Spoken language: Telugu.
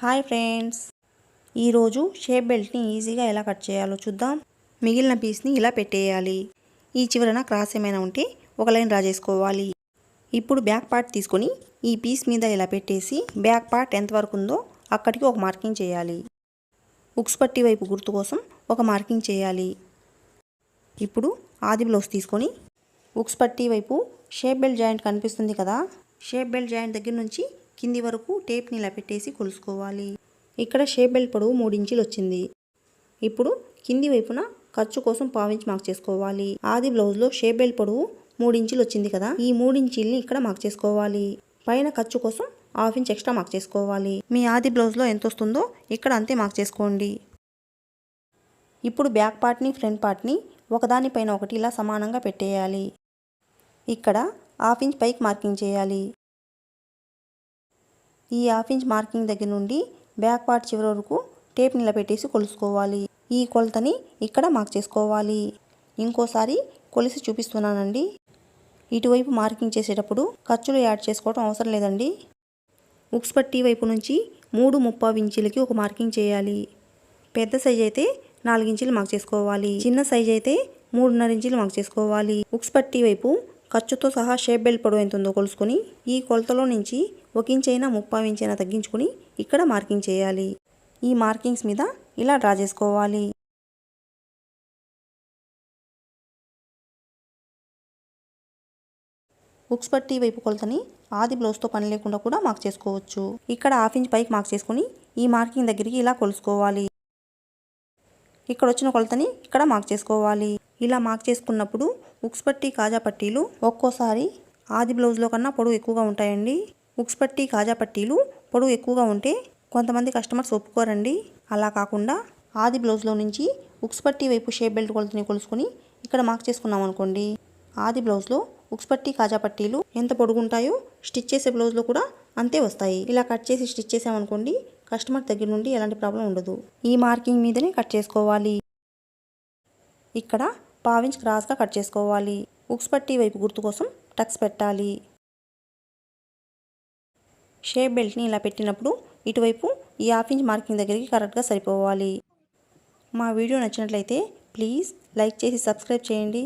Hi friends. ఈరోజు షేప్ బెల్ట్ని ఈజీగా ఎలా కట్ చేయాలో చూద్దాం. మిగిలిన పీస్ని ఇలా పెట్టేయాలి. ఈ చివరన క్రాస్ ఏమైనా ఉంటే ఒక లైన్ డ్రా చేసుకోవాలి. ఇప్పుడు బ్యాక్ పార్ట్ తీసుకొని ఈ పీస్ మీద ఇలా పెట్టేసి బ్యాక్ పార్ట్ ఎంతవరకు ఉందో అక్కడికి ఒక మార్కింగ్ చేయాలి. ఉక్స్ పట్టి వైపు గుర్తు కోసం ఒక మార్కింగ్ చేయాలి. ఇప్పుడు ఆది బ్లౌజ్ తీసుకొని ఉక్స్ పట్టి వైపు షేప్ బెల్ట్ జాయింట్ కనిపిస్తుంది కదా. షేప్ బెల్ట్ జాయింట్ దగ్గర నుంచి కింది వరకు టేప్ని ఇలా పెట్టేసి కొలుసుకోవాలి. ఇక్కడ షేప్ బెల్ట్ పొడవు మూడు ఇంచులు వచ్చింది. ఇప్పుడు కింది వైపున ఖర్చు కోసం పావించి మార్క్ చేసుకోవాలి. ఆది బ్లౌజ్లో షేప్ బెల్ట్ పొడవు మూడు ఇంచులు వచ్చింది కదా ఈ మూడించీల్ని ఇక్కడ మార్క్ చేసుకోవాలి. పైన ఖర్చు కోసం హాఫ్ ఇంచ్ ఎక్స్ట్రా మార్క్ చేసుకోవాలి. మీ ఆది బ్లౌజ్లో ఎంత వస్తుందో ఇక్కడ అంతే మార్క్ చేసుకోండి. ఇప్పుడు బ్యాక్ పార్ట్ని ఫ్రంట్ పార్ట్ని ఒకదానిపైన ఒకటి ఇలా సమానంగా పెట్టేయాలి. ఇక్కడ హాఫ్ ఇంచ్ పైకి మార్కింగ్ చేయాలి. ఈ హాఫ్ ఇంచ్ మార్కింగ్ దగ్గర నుండి బ్యాక్ పార్ట్ చివరి వరకు టేప్ నిలబెట్టేసి కొలుసుకోవాలి. ఈ కొలతని ఇక్కడ మార్క్ చేసుకోవాలి. ఇంకోసారి కొలిసి చూపిస్తున్నానండి. ఇటువైపు మార్కింగ్ చేసేటప్పుడు ఖర్చులు యాడ్ చేసుకోవడం అవసరం లేదండి. ఉక్స్ పట్టి వైపు నుంచి మూడు ముప్పై ఇంచులకి ఒక మార్కింగ్ చేయాలి. పెద్ద సైజ్ అయితే నాలుగు ఇంచులు మార్క్ చేసుకోవాలి. చిన్న సైజ్ అయితే మూడున్నర ఇంచులు మార్క్ చేసుకోవాలి. ఉక్స్ పట్టి వైపు ఖర్చుతో సహా షేప్ బెల్ట్ పొడవు ఎంత ఉందో కొలుసుకొని ఈ కొలతలో నుంచి ఒక ఇంచ్ అయినా ముప్పై ఇంచ్ అయినా తగ్గించుకొని ఇక్కడ మార్కింగ్ చేయాలి. ఈ మార్కింగ్స్ మీద ఇలా డ్రా చేసుకోవాలి. ఉక్స్ పట్టి వైపు కొలతని ఆది బ్లౌజ్తో పని లేకుండా కూడా మార్క్ చేసుకోవచ్చు. ఇక్కడ హాఫ్ ఇంచ్ పైకి మార్క్ చేసుకొని ఈ మార్కింగ్ దగ్గరికి ఇలా కొలుసుకోవాలి. ఇక్కడ వచ్చిన కొలతని ఇక్కడ మార్క్ చేసుకోవాలి. ఇలా మార్క్ చేసుకున్నప్పుడు ఉక్స్ పట్టి కాజా పట్టీలు ఒక్కోసారి ఆది బ్లౌజ్లో కన్నా పొడవు ఎక్కువగా ఉంటాయండి. ఉక్స్ పట్టి కాజా పట్టీలు పొడవు ఎక్కువగా ఉంటే కొంతమంది కస్టమర్స్ ఒప్పుకోరండి. అలా కాకుండా ఆది బ్లౌజ్లో నుంచి ఉక్స్ పట్టి వైపు షేప్ బెల్ట్ కొలతని కొలుసుకొని ఇక్కడ మార్క్ చేసుకున్నాం అనుకోండి. ఆది బ్లౌజ్లో ఉక్స్ పట్టి కాజా పట్టీలు ఎంత పొడుగుంటాయో స్టిచ్ చేసే బ్లౌజ్లో కూడా అంతే వస్తాయి. ఇలా కట్ చేసి స్టిచ్ చేసామనుకోండి కస్టమర్ దగ్గర నుండి ఎలాంటి ప్రాబ్లం ఉండదు. ఈ మార్కింగ్ మీదనే కట్ చేసుకోవాలి. ఇక్కడ పావించ్ క్రాస్గా కట్ చేసుకోవాలి. ఉక్స్ పట్టి వైపు గుర్తు కోసం టక్స్ పెట్టాలి. షేప్ బెల్ట్ని ఇలా పెట్టినప్పుడు ఇటువైపు ఈ హాఫ్ ఇంచ్ మార్కింగ్ దగ్గరికి కరెక్ట్గా సరిపోవాలి. మా వీడియో నచ్చినట్లయితే ప్లీజ్ లైక్ చేసి సబ్స్క్రైబ్ చేయండి.